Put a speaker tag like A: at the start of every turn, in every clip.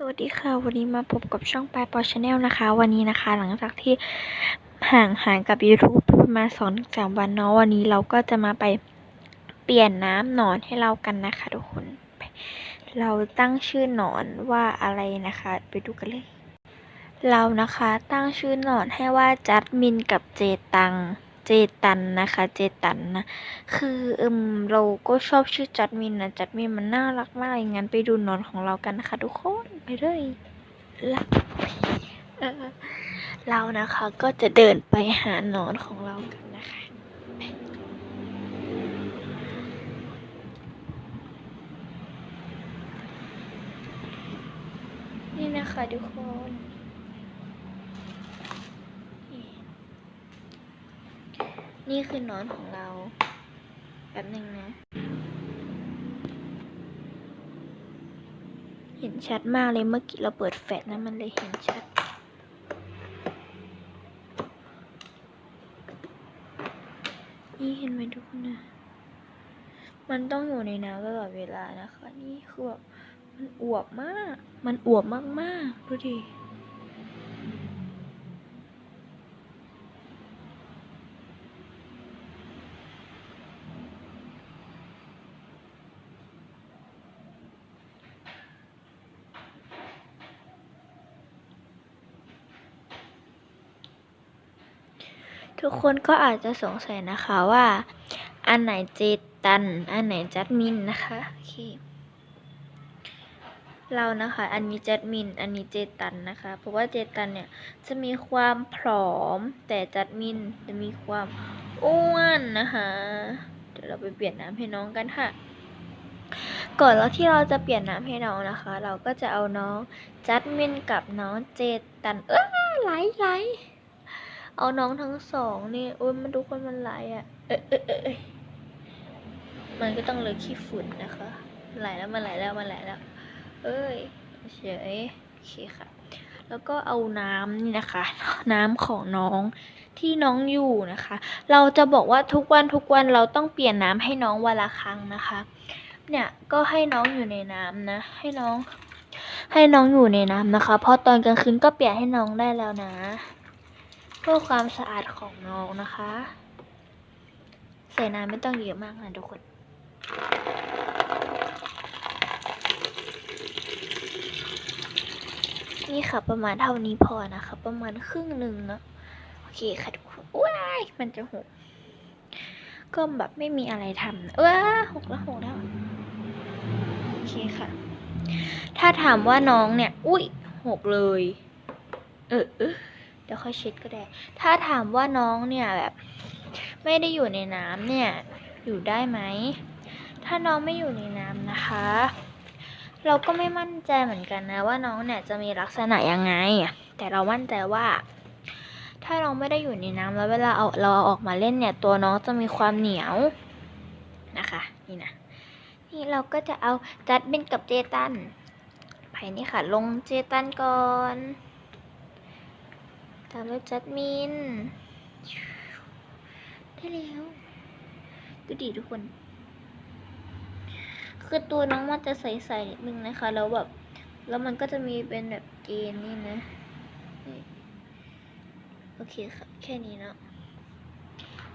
A: สวัสดีค่ะ วันนี้มาพบกับช่องปลายปอชาแนลนะคะ วันนี้นะคะ หลังจากที่ห่างหายกับ YouTube ประมาณสองสามวันเนาะวันนี้เราก็จะมาไปเปลี่ยนน้ำหนอนให้เรากันนะคะ ทุกคน เราตั้งชื่อหนอนว่าอะไรนะคะ ไปดูกันเลย เรานะคะตั้งชื่อหนอนให้ว่าจัดมินกับเจตัง เจตันนะคะ เจตันนะ คือเอิมเราก็ชอบชื่อจัดมินนะ จัดมินมันน่ารักมากอย่างนั้นไปดูนอนของเรากันนะคะ ทุกคนไปเลยลเออเรานะคะก็จะเดินไปหานอนของเรากันนะคะนี่นะคะทุกคน นี่คือนอนของเราแป๊บหนึ่งนะ เห็นชัดมากเลยเมื่อกี้เราเปิดแฟลชนะมันเลยเห็นชัด นี่เห็นไหมทุกคนนะ มันต้องอยู่ในน้ำตลอดเวลานะคะ นี่คือแบบมันอวบมาก มันอวบมากๆ ดูดิ ทุกคนก็อาจจะสงสัยนะคะว่า อันไหนเจตัน อันไหนจัดมินนะคะโอเคเรานะคะ อันนี้จัดมิน อันนี้เจตันนะคะ เพราะว่าเจตันเนี่ยจะมีความผอม แต่จัดมินจะมีความอ้วนนะคะ เดี๋ยวเราไปเปลี่ยนน้ำให้น้องกันค่ะ ก่อนแล้วที่เราจะเปลี่ยนน้ำให้น้องนะคะ เราก็จะเอาน้องจัดมินกับน้องเจตัน เอ้ยไหลไหล เอาน้องทั้งสองนี่โอ้ยมันทุกคนมันไหลอะ เอยเอยเอยเอยมันก็ต้องเลยขี้ฝุ่นนะคะไหลแล้วมันไหลแล้วมันไหลแล้ว เอ้ยเฉยโอเคค่ะ แล้วก็เอาน้ำนี่นะคะ น้ำของน้องที่น้องอยู่นะคะ เราจะบอกว่าทุกวันทุกวันเราต้องเปลี่ยนน้ำให้น้องวันละครั้งนะคะ เนี่ยก็ให้น้องอยู่ในน้ำนะ ให้น้อง ให้น้องอยู่ในน้ำนะคะ เพราะตอนกลางคืนก็เปลี่ยนให้น้องได้แล้วนะ พื่อความสะอาดของน้องนะคะ ใส่น้ำไม่ต้องเยอะมากนะทุกคนนี่ค่ะประมาณเท่านี้พอนะคะ ประมาณครึ่งหนึ่งเนอะโอเคค่ะทุกคนว้ายมันจะหกก็แบบไม่มีอะไรทำนะว้าหกแล้วหกแล้วโอเคค่ะ ถ้าถามว่าน้องเนี่ย อุ้ยหกเลย เออ เออเดี๋ยวค่อยเช็ดก็ได้ ถ้าถามว่าน้องเนี่ยแบบ ไม่ได้อยู่ในน้ำเนี่ย อยู่ได้ไหม ถ้าน้องไม่อยู่ในน้ำนะคะ เราก็ไม่มั่นใจเหมือนกันนะว่าน้องเนี่ยจะมีลักษณะยังไง แต่เรามั่นใจว่า ถ้าน้องไม่ได้อยู่ในน้ำแล้วเวลาเอาเราเอาออกมาเล่นเนี่ย ตัวน้องจะมีความเหนียวนะคะ นี่นะนี่เราก็จะเอาจัดเป็นกับเจตันไปนี่ค่ะ ลงเจตันก่อน ตามด้วยจัดมิน ได้แล้ว ดูดีทุกคน คือตัวน้องมันจะใสๆนิดนึงนะคะ แล้วแบบ แล้วมันก็จะมีเป็นแบบเกณฑ์นี่นะ โอเคค่ะ แค่นี้เนาะ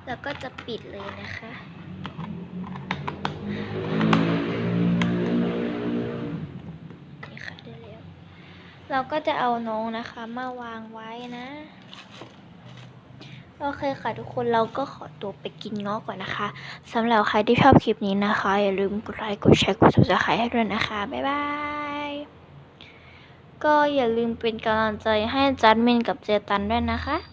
A: แล้วก็จะปิดเลยนะคะ นี่ค่ะได้แล้ว เราก็จะเอาน้องนะคะมาวางไว้นะ โอเคค่ะทุกคนเราก็ขอตัวไปกินง้อก่อนนะคะสำหรับใครที่ชอบคลิปนี้นะคะ อย่าลืมกดไลค์กดแชร์กด subscribe ให้ด้วยนะคะ บ๊ายบาย ก็อย่าลืมเป็นกำลังใจให้จัดมินกับเจตันด้วยนะคะ